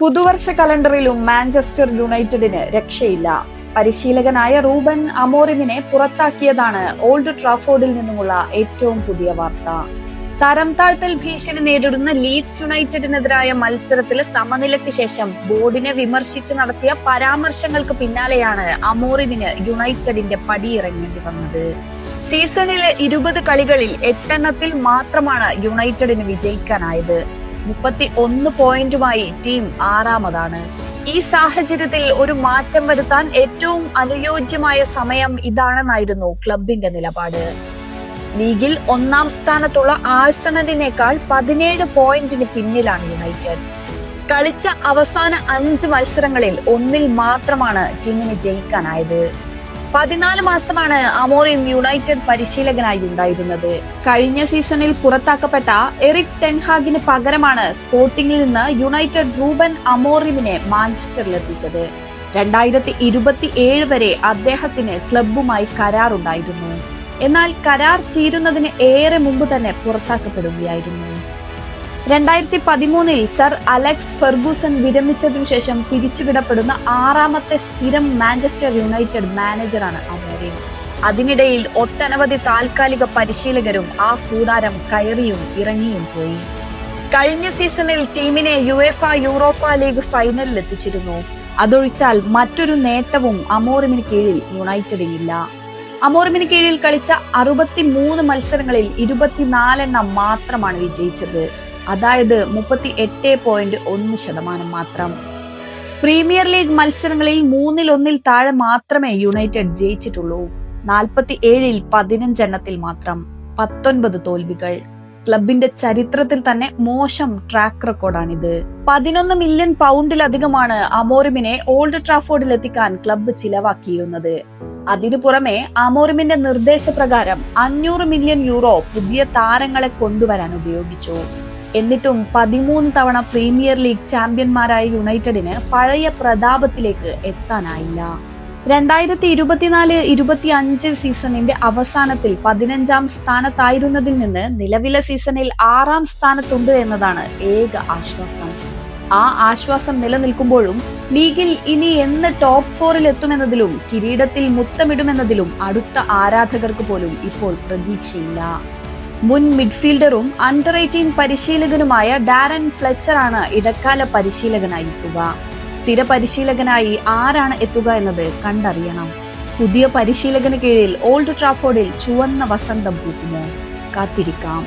പുതുവർഷ കലണ്ടറിലും Manchester യുണൈറ്റഡിന് രക്ഷയില്ല. പരിശീലകനായ റൂബൻ അമോറിമിനെ പുറത്താക്കിയതാണ് ഓൾഡ് ട്രാഫോർഡിൽ നിന്നുമുള്ള ഏറ്റവും പുതിയ വാർത്ത. തരം താഴ്ത്തൽ ഭീഷണി നേരിടുന്ന ലീഡ്സ് യുണൈറ്റഡിനെതിരായ മത്സരത്തിൽ സമനിലയ്ക്ക് ശേഷം ബോർഡിനെ വിമർശിച്ച് നടത്തിയ പരാമർശങ്ങൾക്ക് പിന്നാലെയാണ് അമോറിമിന് യുണൈറ്റഡിന്റെ പടിയിറങ്ങേണ്ടി വന്നത്. സീസണിലെ ഇരുപത് കളികളിൽ എട്ടെണ്ണത്തിൽ മാത്രമാണ് യുണൈറ്റഡിന് വിജയിക്കാനായത്. മുപ്പത്തി ഒന്ന് പോയിന്റുമായി ടീം ആറാമതാണ്. ഈ സാഹചര്യത്തിൽ ഒരു മാറ്റം വരുത്താൻ ഏറ്റവും അനുയോജ്യമായ സമയം ഇതാണെന്നായിരുന്നു ക്ലബിന്റെ നിലപാട്. ലീഗിൽ ഒന്നാം സ്ഥാനത്തുള്ള ആഴ്സണലിനേക്കാൾ പതിനേഴ് പോയിന്റിന് പിന്നിലാണ് യുണൈറ്റഡ്. കളിച്ച അവസാന അഞ്ച് മത്സരങ്ങളിൽ ഒന്നിൽ മാത്രമാണ് ടീമിന് ജയിക്കാനായത്. പതിനാല് മാസമാണ് അമോറിം യുണൈറ്റഡ് പരിശീലകനായി ഉണ്ടായിരുന്നത്. കഴിഞ്ഞ സീസണിൽ പുറത്താക്കപ്പെട്ട എറിക് ടെൻഹാഗിന് പകരമാണ് സ്പോർട്ടിംഗിൽ നിന്ന് യുണൈറ്റഡ് റൂബൻ അമോറിമിനെ മാഞ്ചസ്റ്ററിലെത്തിച്ചത് രണ്ടായിരത്തി ഇരുപത്തി ഏഴ് വരെ അദ്ദേഹത്തിന് ക്ലബുമായി കരാറുണ്ടായിരുന്നു. എന്നാൽ കരാർ തീരുന്നതിന് ഏറെ മുമ്പ് തന്നെ പുറത്താക്കപ്പെടുകയായിരുന്നു. രണ്ടായിരത്തി പതിമൂന്നിൽ സർ അലക്സ് ഫെർഗൂസൺ വിരമിച്ചതിനു ശേഷം പിരിച്ചുവിടപ്പെടുന്ന ആറാമത്തെ സ്ഥിരം മാഞ്ചസ്റ്റർ യുണൈറ്റഡ് മാനേജറാണ് അമോരി അതിനിടയിൽ ഒട്ടനവധി താൽക്കാലിക പരിശീലകരും ആ കൂടാരം കയറിയും ഇറങ്ങിയും പോയി. കഴിഞ്ഞ സീസണിൽ ടീമിനെ യുഎഫ യൂറോപ്പ ലീഗ് ഫൈനലിൽ എത്തിച്ചിരുന്നു. അതൊഴിച്ചാൽ മറ്റൊരു നേട്ടവും അമോറിമിന് കീഴിൽ യുണൈറ്റഡിനില്ല അമോറിമിന് കീഴിൽ കളിച്ച അറുപത്തി മൂന്ന് മത്സരങ്ങളിൽ ഇരുപത്തിനാലെണ്ണം മാത്രമാണ് വിജയിച്ചത്. അതായത് മുപ്പത്തി എട്ട് പോയിന്റ് ഒന്ന് ശതമാനം മാത്രം. പ്രീമിയർ ലീഗ് മത്സരങ്ങളിൽ മൂന്നിൽ ഒന്നിൽ താഴെ മാത്രമേ യുണൈറ്റഡ് ജയിച്ചിട്ടുള്ളൂ. നാൽപ്പത്തി ഏഴിൽ പതിനഞ്ചെണ്ണത്തിൽ മാത്രം. പത്തൊൻപത് തോൽവികൾ. ക്ലബിന്റെ ചരിത്രത്തിൽ തന്നെ മോശം ട്രാക്ക് റെക്കോർഡാണിത് പതിനൊന്ന് മില്യൺ പൗണ്ടിലധികമാണ് അമോറിമിനെ ഓൾഡ് ട്രാഫോർഡിൽ എത്തിക്കാൻ ക്ലബ്ബ് ചിലവാക്കിയിരുന്നത്. അതിനു പുറമെ അമോറിമിന്റെ നിർദ്ദേശപ്രകാരം അഞ്ഞൂറ് മില്യൺ യൂറോ പുതിയ താരങ്ങളെ കൊണ്ടുവരാൻ ഉപയോഗിച്ചു. എന്നിട്ടും പതിമൂന്ന് തവണ പ്രീമിയർ ലീഗ് ചാമ്പ്യന്മാരായ യുണൈറ്റഡിന് പഴയ പ്രതാപത്തിലേക്ക് എത്താനായില്ല. രണ്ടായിരത്തി ഇരുപത്തിനാല് ഇരുപത്തി അഞ്ച് സീസണിന്റെ അവസാനത്തിൽ പതിനഞ്ചാം സ്ഥാനത്തായിരുന്നതിൽ നിന്ന് നിലവിലെ സീസണിൽ ആറാം സ്ഥാനത്തുണ്ട് എന്നതാണ് ഏക ആശ്വാസം. ആ ആശ്വാസം നിലനിൽക്കുമ്പോഴും ലീഗിൽ ഇനി എന്ന് ടോപ്പ് ഫോറിൽ എത്തുമെന്നതിലും കിരീടത്തിൽ മുത്തമിടുമെന്നതിലും അടുത്ത ആരാധകർക്ക് പോലും ഇപ്പോൾ പ്രതീക്ഷയില്ല. മുൻ മിഡ്ഫീൽഡറും അണ്ടർ എയ്റ്റീൻ പരിശീലകനുമായ ഡാരൻ ഫ്ലെച്ചറാണ് ഇടക്കാല പരിശീലകനായി എത്തുക സ്ഥിര പരിശീലകനായി ആരാണ് എത്തുക എന്നത് കണ്ടറിയണം. പുതിയ പരിശീലകന് കീഴിൽ ഓൾഡ് ട്രാഫോർഡിൽ ചുവന്ന വസന്തം പൂക്കുമോ? കാത്തിരിക്കാം.